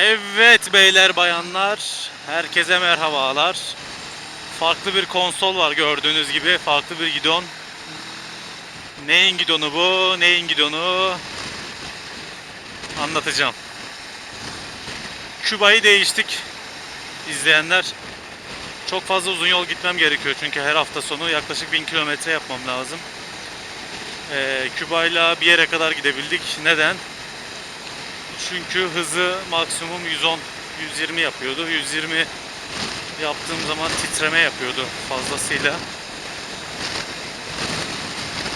Evet beyler bayanlar, herkese merhabalar. Farklı bir konsol var gördüğünüz gibi, farklı bir gidon. Neyin gidonu bu, neyin gidonu anlatacağım. Küba'yı değiştik izleyenler. Çok fazla uzun yol gitmem gerekiyor çünkü her hafta sonu yaklaşık 1000 kilometre yapmam lazım. Ee, Küba'yla bir yere kadar gidebildik. Neden? Çünkü hızı maksimum 110 120 yapıyordu. 120 yaptığım zaman titreme yapıyordu fazlasıyla.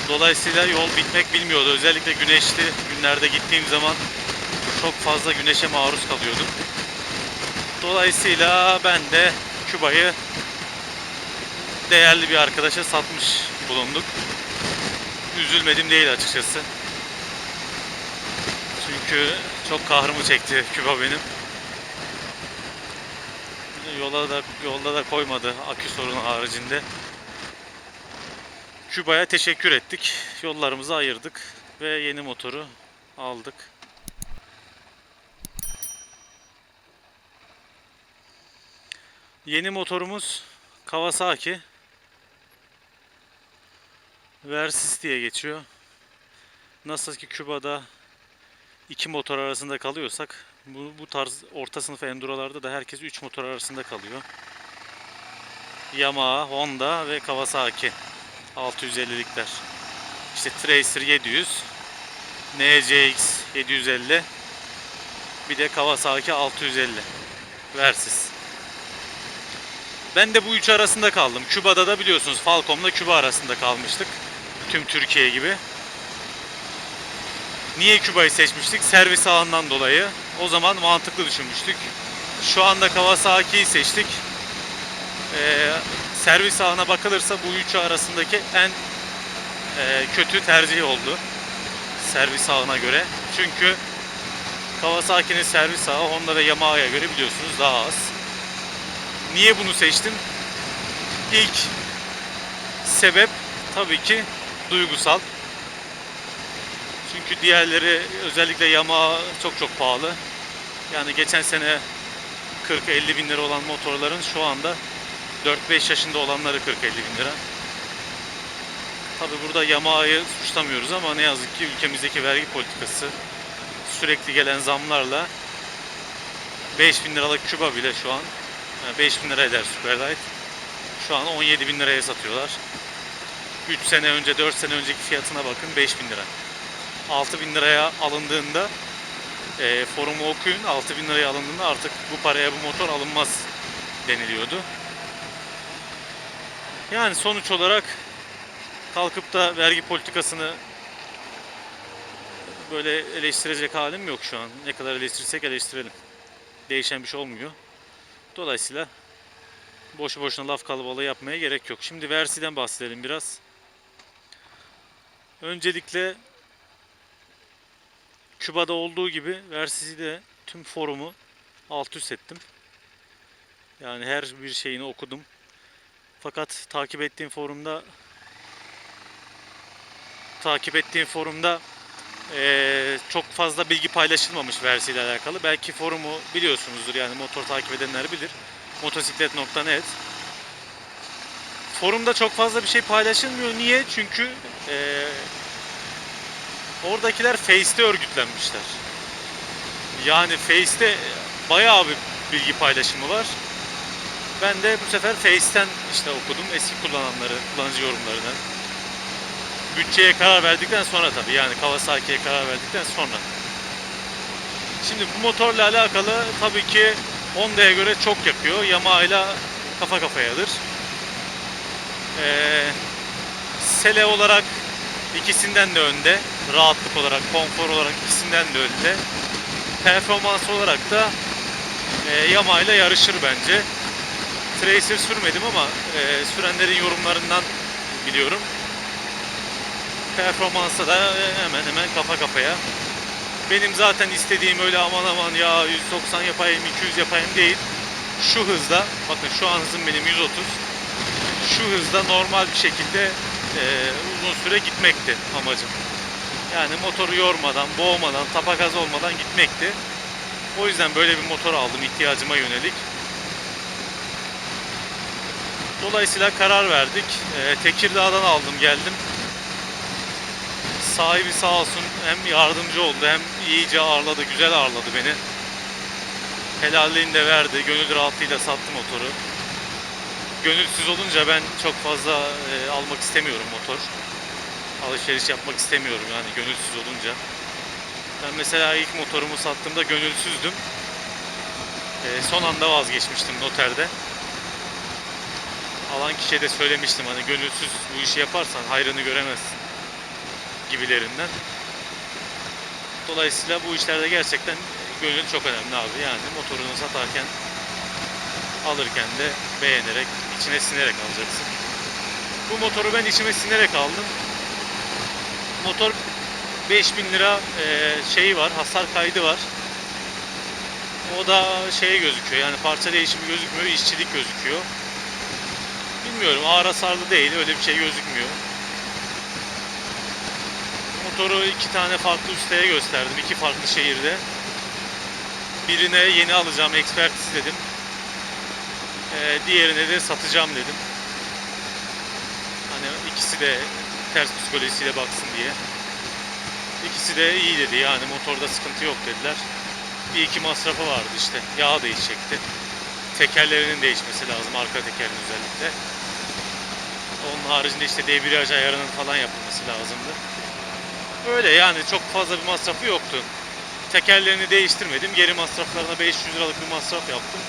Dolayısıyla yol bitmek bilmiyordu. Özellikle güneşli günlerde gittiğim zaman çok fazla güneşe maruz kalıyordum. Dolayısıyla ben de Küba'yı değerli bir arkadaşa satmış bulunduk. Üzülmedim değil açıkçası. Çünkü çok kahrımı çekti Küba benim. Yola da yolda da koymadı akü sorunu haricinde. Küba'ya teşekkür ettik. Yollarımızı ayırdık ve yeni motoru aldık. Yeni motorumuz Kawasaki Versys diye geçiyor. Nasıl ki Küba'da iki motor arasında kalıyorsak bu, bu tarz orta sınıf endurolarda da herkes 3 motor arasında kalıyor. Yamaha, Honda ve Kawasaki 650'likler. İşte Tracer 700, NCX 750, bir de Kawasaki 650 Versys. Ben de bu üç arasında kaldım. Küba'da da biliyorsunuz Falcom'la Küba arasında kalmıştık. Tüm Türkiye gibi. Niye Küba'yı seçmiştik? Servis ağından dolayı. O zaman mantıklı düşünmüştük. Şu anda Kawasaki'yi seçtik. Ee, servis ağına bakılırsa bu üçü arasındaki en e, kötü tercih oldu. Servis ağına göre. Çünkü Kawasaki'nin servis ağı Honda ve Yamaha'ya göre biliyorsunuz daha az. Niye bunu seçtim? İlk sebep tabii ki duygusal. Çünkü diğerleri özellikle Yamaha çok çok pahalı. Yani geçen sene 40-50 bin lira olan motorların şu anda 4-5 yaşında olanları 40-50 bin lira. Tabi burada Yamaha'yı suçlamıyoruz ama ne yazık ki ülkemizdeki vergi politikası sürekli gelen zamlarla 5 bin liralık Küba bile şu an yani 5 bin lira eder Superlight. Şu an 17 bin liraya satıyorlar. 3 sene önce 4 sene önceki fiyatına bakın 5 bin lira. 6 bin liraya alındığında e, forumu okuyun 6 bin liraya alındığında artık bu paraya bu motor alınmaz deniliyordu. Yani sonuç olarak kalkıp da vergi politikasını böyle eleştirecek halim yok şu an. Ne kadar eleştirirsek eleştirelim. Değişen bir şey olmuyor. Dolayısıyla boşu boşuna laf kalabalığı yapmaya gerek yok. Şimdi Versi'den bahsedelim biraz. Öncelikle Küba'da olduğu gibi Versi'yi de tüm forumu alt üst ettim. Yani her bir şeyini okudum. Fakat takip ettiğim forumda takip ettiğim forumda eee, çok fazla bilgi paylaşılmamış Versi ile alakalı. Belki forumu biliyorsunuzdur yani motor takip edenler bilir. Motosiklet.net Forumda çok fazla bir şey paylaşılmıyor. Niye? Çünkü eee oradakiler Face'te örgütlenmişler. Yani Face'te bayağı bir bilgi paylaşımı var. Ben de bu sefer Face'ten işte okudum eski kullananları, kullanıcı yorumlarını. Bütçeye karar verdikten sonra tabii yani Kawasaki'ye karar verdikten sonra. Şimdi bu motorla alakalı tabii ki Honda'ya göre çok yakıyor. Yamaha ile kafa kafayadır. Ee, sele olarak ikisinden de önde. Rahatlık olarak, konfor olarak ikisinden de önde. Performans olarak da e, Yamaha ile yarışır bence. Tracer sürmedim ama e, sürenlerin yorumlarından biliyorum. Performansa da hemen hemen kafa kafaya. Benim zaten istediğim öyle aman aman ya 190 yapayım 200 yapayım değil. Şu hızda bakın şu an hızım benim 130. Şu hızda normal bir şekilde e, uzun süre gitmekti amacım. Yani motoru yormadan, boğmadan, tapakaz olmadan gitmekti. O yüzden böyle bir motor aldım ihtiyacıma yönelik. Dolayısıyla karar verdik. Ee, Tekirdağ'dan aldım geldim. Sahibi sağ olsun hem yardımcı oldu hem iyice ağırladı, güzel ağırladı beni. Helalliğini de verdi. Gönül rahatlığıyla sattı motoru. Gönülsüz olunca ben çok fazla e, almak istemiyorum motor. Alışveriş yapmak istemiyorum yani gönülsüz olunca. Ben mesela ilk motorumu sattığımda gönülsüzdüm. E, son anda vazgeçmiştim noterde. Alan kişiye de söylemiştim hani gönülsüz bu işi yaparsan hayrını göremezsin gibilerinden. Dolayısıyla bu işlerde gerçekten gönül çok önemli abi. Yani motorunu satarken alırken de beğenerek, içine sinerek alacaksın. Bu motoru ben içime sinerek aldım. Motor 5000 lira e, şeyi var, hasar kaydı var. O da şeye gözüküyor yani parça değişimi gözükmüyor, işçilik gözüküyor. Bilmiyorum ağır hasarlı değil, öyle bir şey gözükmüyor. Motoru iki tane farklı ustaya gösterdim, iki farklı şehirde. Birine yeni alacağım, ekspertiz dedim. Ee, diğerine de satacağım dedim. Hani ikisi de ters psikolojisiyle baksın diye. İkisi de iyi dedi yani motorda sıkıntı yok dediler. Bir iki masrafı vardı işte. Yağ değişecekti. Tekerlerinin değişmesi lazım arka tekerin özellikle. Onun haricinde işte debriyaj ayarının falan yapılması lazımdı. Öyle yani çok fazla bir masrafı yoktu. Tekerlerini değiştirmedim. Geri masraflarına 500 liralık bir masraf yaptım.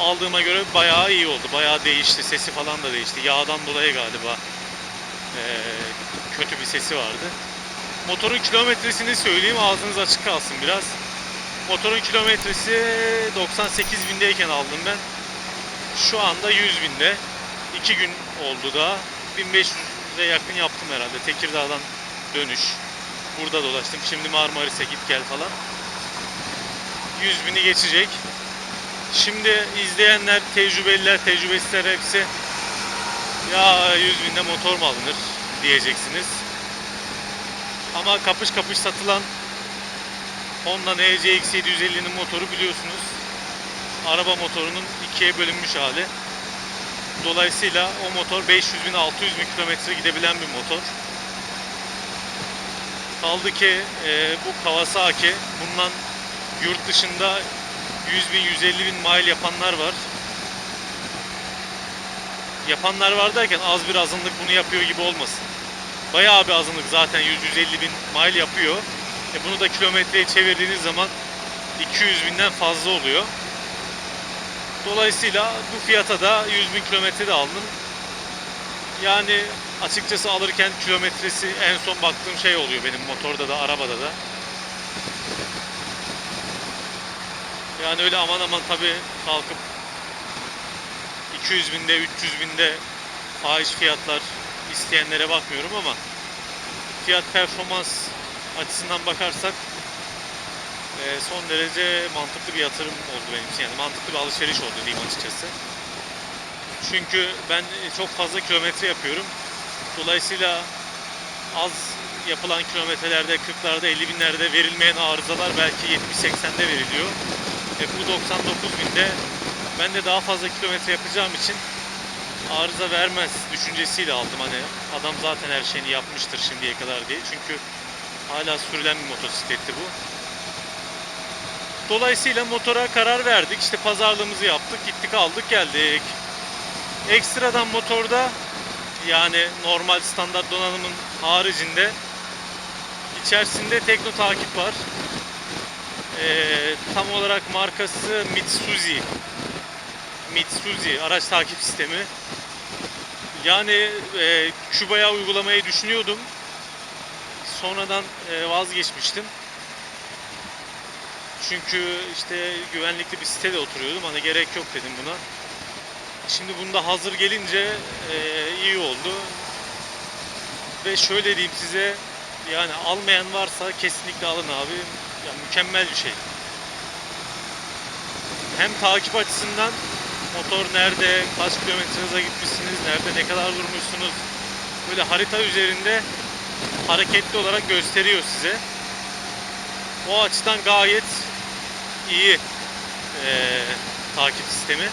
Aldığıma göre bayağı iyi oldu. Bayağı değişti. Sesi falan da değişti. Yağdan dolayı galiba eee, kötü bir sesi vardı. Motorun kilometresini söyleyeyim ağzınız açık kalsın biraz. Motorun kilometresi 98 bindeyken aldım ben. Şu anda 100 binde. 2 gün oldu da 1500'e yakın yaptım herhalde. Tekirdağ'dan dönüş. Burada dolaştım. Şimdi Marmaris'e git gel falan. 100 bini geçecek. Şimdi izleyenler, tecrübeliler, tecrübesizler hepsi ya 100 binde motor mu alınır diyeceksiniz. Ama kapış kapış satılan Honda NCX 750'nin motoru biliyorsunuz. Araba motorunun ikiye bölünmüş hali. Dolayısıyla o motor 500 bin 600 bin kilometre gidebilen bir motor. Kaldı ki e, bu Kawasaki bundan yurt dışında 100 bin 150 bin mile yapanlar var. Yapanlar var derken az bir azınlık bunu yapıyor gibi olmasın. Bayağı bir azınlık zaten 100-150 bin mile yapıyor. E bunu da kilometreye çevirdiğiniz zaman 200 binden fazla oluyor. Dolayısıyla bu fiyata da 100 bin kilometre de aldım. Yani açıkçası alırken kilometresi en son baktığım şey oluyor benim motorda da arabada da. Yani öyle aman aman tabi kalkıp 200 binde 300 binde fahiş fiyatlar isteyenlere bakmıyorum ama fiyat performans açısından bakarsak e, son derece mantıklı bir yatırım oldu benim için. Yani mantıklı bir alışveriş oldu diyeyim açıkçası. Çünkü ben e, çok fazla kilometre yapıyorum. Dolayısıyla az yapılan kilometrelerde 40'larda 50 binlerde verilmeyen arızalar belki 70-80'de veriliyor. E bu 99 binde ben de daha fazla kilometre yapacağım için arıza vermez düşüncesiyle aldım. Hani adam zaten her şeyini yapmıştır şimdiye kadar diye. Çünkü hala sürülen bir motosikletti bu. Dolayısıyla motora karar verdik. İşte pazarlığımızı yaptık. Gittik aldık geldik. Ekstradan motorda yani normal standart donanımın haricinde içerisinde tekno takip var. Ee, tam olarak markası Mitsuzi. Mitsuzi araç takip sistemi. Yani e, Küba'ya uygulamayı düşünüyordum. Sonradan e, vazgeçmiştim. Çünkü işte güvenlikli bir sitede oturuyordum. Hani gerek yok dedim buna. Şimdi bunda hazır gelince e, iyi oldu. Ve şöyle diyeyim size yani almayan varsa kesinlikle alın abi. Ya mükemmel bir şey. Hem takip açısından motor nerede, kaç kilometre hıza gitmişsiniz, nerede ne kadar vurmuşsunuz. Böyle harita üzerinde hareketli olarak gösteriyor size. O açıdan gayet iyi e, takip sistemi.